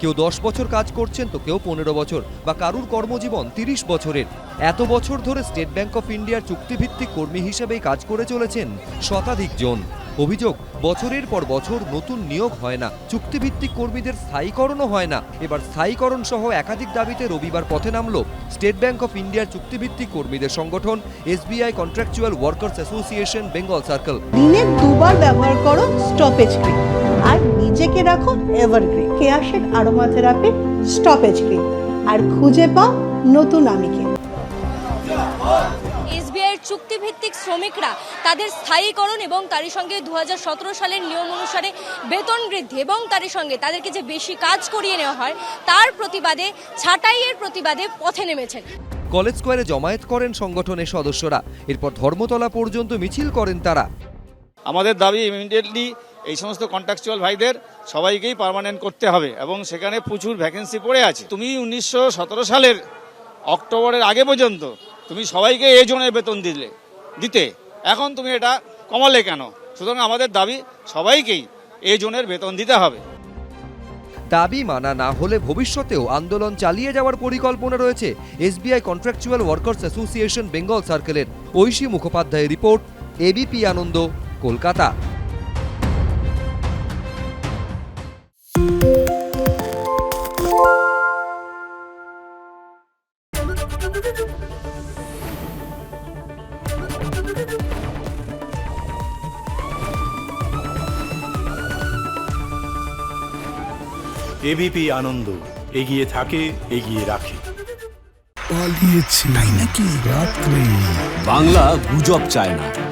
কেউ দশ বছর কাজ করছেন তো কেউ পনেরো বছর, বা কারুর কর্মজীবন তিরিশ বছরের। এত বছর ধরে স্টেট ব্যাংক অফ ইন্ডিয়ার চুক্তিভিত্তিক কর্মী হিসেবেই কাজ করে চলেছেন শতাধিক জন। অভিযোগ, বছরের পর বছর নতুন নিয়োগ হয় না, চুক্তিভিত্তিক কর্মীদের স্থায়ীকরণও হয় না। এবার স্থায়ীকরণ সহ একাধিক দাবিতে রবিবার পথে নামল স্টেট ব্যাংক অফ ইন্ডিয়ার চুক্তিভিত্তিক কর্মীদের সংগঠন, SBI contractual workers association, Bengal circle. দিনে দুবার ব্যবহার করো স্টপেজ ক্রিম আর নিজেকে রাখো evergreen Keyaseth aroma therapy stoppage cream আর খুঁজে পাও নতুন আমিকে। এসবিআইয়ের চুক্তিভিত্তিক শ্রমিকরা তাদের স্থায়ীকরণ এবং তারই সঙ্গে দু হাজার সতেরো সালের নিয়ম অনুসারে বেতন বৃদ্ধি এবং তারই সঙ্গে তাদেরকে যে বেশি কাজ করিয়ে নেওয়া হয় তার প্রতিবাদে ছাঁটাইয়ের প্রতিবাদে পথে নেমেছেন। কলেজ স্কোয়ারে জমায়েত করেন সংগঠনের সদস্যরা। এরপর ধর্মতলা পর্যন্ত মিছিল করেন তারা। আমাদের দাবি ইমিডিয়েটলি এই সমস্ত কন্ট্রাকচুয়াল ভাইদের সবাইকেই পার্মানেন্ট করতে হবে এবং সেখানে প্রচুর ভ্যাকেন্সি পড়ে আছে। তুমি উনিশশো সতেরো সালের অক্টোবরের আগে পর্যন্ত তুমি সবাইকে এই জনের বেতন দিলে, দিতে। এখন তুমি এটা কমালে কেন? সুতরাং আমাদের দাবি সবাইকেই এই জনের বেতন দিতে হবে। দাবি মানা না হলে ভবিষ্যতেও আন্দোলন চালিয়ে যাওয়ার পরিকল্পনা রয়েছে SBI contractual workers association Bengal সার্কেলের ঐশী মুখোপাধ্যায়ের report ABP Ananda. Kolkata. ABP Ananda এগিয়ে থাকে এগিয়ে রাখে। পালিয়েছে। নাকি? রাত্রে। বাংলা গুজব চায় না।